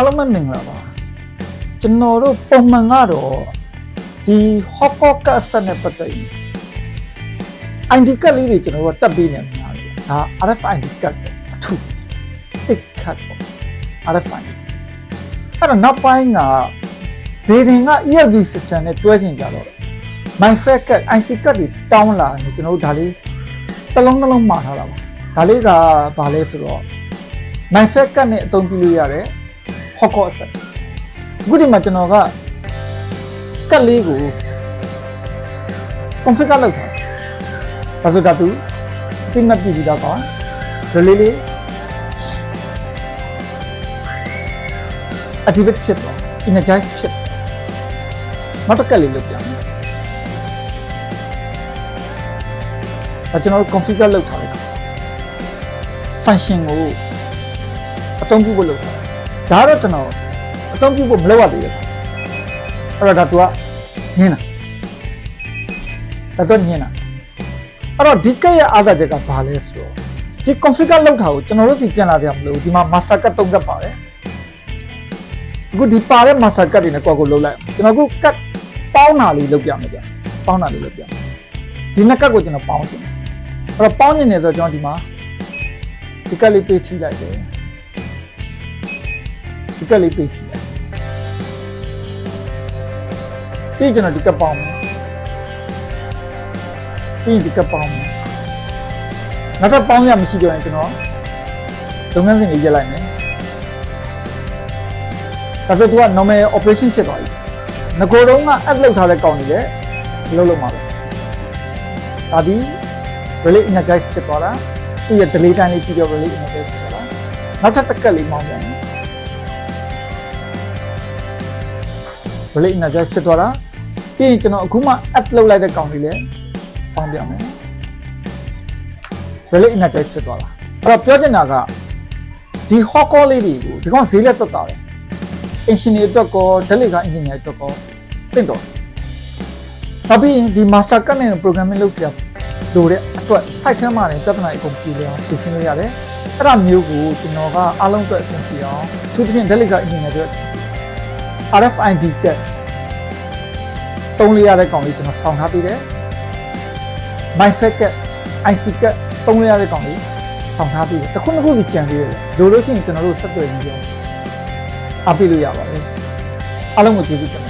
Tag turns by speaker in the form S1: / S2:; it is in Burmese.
S1: အားလုံးပဲမင်္ဂလာပါကျွန်တော်တို့ပုံမှန်ကတော့ဒီ hot pot ကတ်ဆက်နဲ့ပတ်သက်ရင် ID ကတ်လေးတွေကျွန်တော်တို့ကတက်ပေးနေမှာလေဒါ RFID ကတ်ပေါ့အထူးတစ်ခတ်ပေါ့ RFID အဲ့တော့နောက်ပိုင်းကဒေဒင်က ELV system နဲ့တွဲချင်ကြတော့ my fact ကတ် IC ကတ်တွေတောင်းလာတယ်ကျွန်တော်တို့ဒါလေးတစ်လုံးတစ်လုံးမှာထားတာပါဒါလေးကဘာလဲဆိုတော့ my fact ကတ်နဲ့အသုံးပြုလို့ရတယ် hot pot access အခုဒီမှာကျွန်တော်ကကတ်လေးကို configure လုပ်ထားတယ်ဒါဆိုဒါသူအတိမတ်ပြည်ပြီးတော့ကောင်းရလေးလေး activate ဖြစ်သွား energize ဖြစ်နောက်တစ်ကတ်လေးလုပ်ပြမယ်ဒါကျွန်တော်တို့ configure လုပ်ထားလိုက် function ကိုအသုံးပြုဖို့လုပ်ထားတယ် ဒါကတော့ကျွန်တော်အသုံးပြုဖို့မလုပ်ရသေးဘူးအဲ့တော့ဒါ तू ကညင်းတာဒါတော့ညင်းတာအဲ့တော့ဒီကက်ရဲ့အားသာချက်ကဘာလဲဆိုတော့ဒီ configure လုပ်တာကိုကျွန်တော်တို့စီပြန်လာကြမလို့ဒီမှာ master card ၃ကတ်ပါတယ်အခုဒီပါတဲ့ master card တွေနဲ့ကိုယ့်ကိုလုံးလိုက်ကျွန်တော်အခု card ပေါင်းတာလေးလုပ်ပြမယ်ဗျပေါင်းတာလေးလုပ်ပြမယ်ဒီနှစ်ကတ်ကိုကျွန်တော်ပေါင်းတင်တယ်အဲ့တော့ပေါင်းနေတယ်ဆိုတော့ကျွန်တော်ဒီမှာဒီကတ်လေးပေးထိလိုက်တယ် ဒီကတ်လေးပေးထိလိုက်ပြီးကျွန်တော်ဒီကတ်ပေါင်းမယ်ပြီးဒီကတ်ပေါင်းမယ်နောက်တော့ပေါင်းရမရှိတော့ရင်ကျွန်တော်လုပ်ငန်းစဉ်လေးရက်လိုက်မယ်ဒါဆိုသူက normal operation ဖြစ်သွားပြီငကိုတုံးက add လုပ်ထားတဲ့ကောင်တွေလည်းလုံးလုံးပါပဲဒါဒီ relay energize ဖြစ်သွားတာသူ့ရဲ့ delay time လေးပြီးတော့ relay energize ဖြစ်သွားတာနောက်ထပ်တစ်ကက်လေးမောင်းပြန်မယ် relay energize ဖြစ်သွားတာပြီးရင်ကျွန်တော်အခုမှ add လုပ်လိုက်တဲ့ကောင်တွေလည်းပေါင်းပြမယ် relay energize ဖြစ်သွားတာအဲ့တော့ပြောချင်တာကဒီ hot call လေးတွေကိုဒီကောင်ဈေးလက်တက်တာတယ် engineer အတွက်ကော delegate engineer အတွက်ကောတင့်တော်ဒါပြီးရင်ဒီ master card နဲ့ programming လုပ်စရာလိုတဲ့အတွက် site ထဲမှာလည်းပြဿနာအကုန်ပြေလည်အောင်ဖြေရှင်းလို့ရတယ်အဲ့ဒါမျိုးကိုကျွန်တော်ကအားလုံးအတွက်အဆင်ပြေအောင်သူတစ်ဖြင့် delegate engineer အတွက်အဆင်ပြေ RFID ကတုံးလေးရတဲ့ကောင်လေးကျွန်တော်ဆောင်းထားပေးတယ် MyFact က IC ကတုံးလေးရတဲ့ကောင်လေးဆောင်းထားပေးတယ်တစ်ခုတစ်ခုစီကြံသေးတယ်လိုလို့ရှိရင်ကျွန်တော်တို့ဆက်သွယ်ပြီးတော့အားပေးလို့ရပါတယ်အားလုံးကိုကျေးဇူးတင်ပါတယ်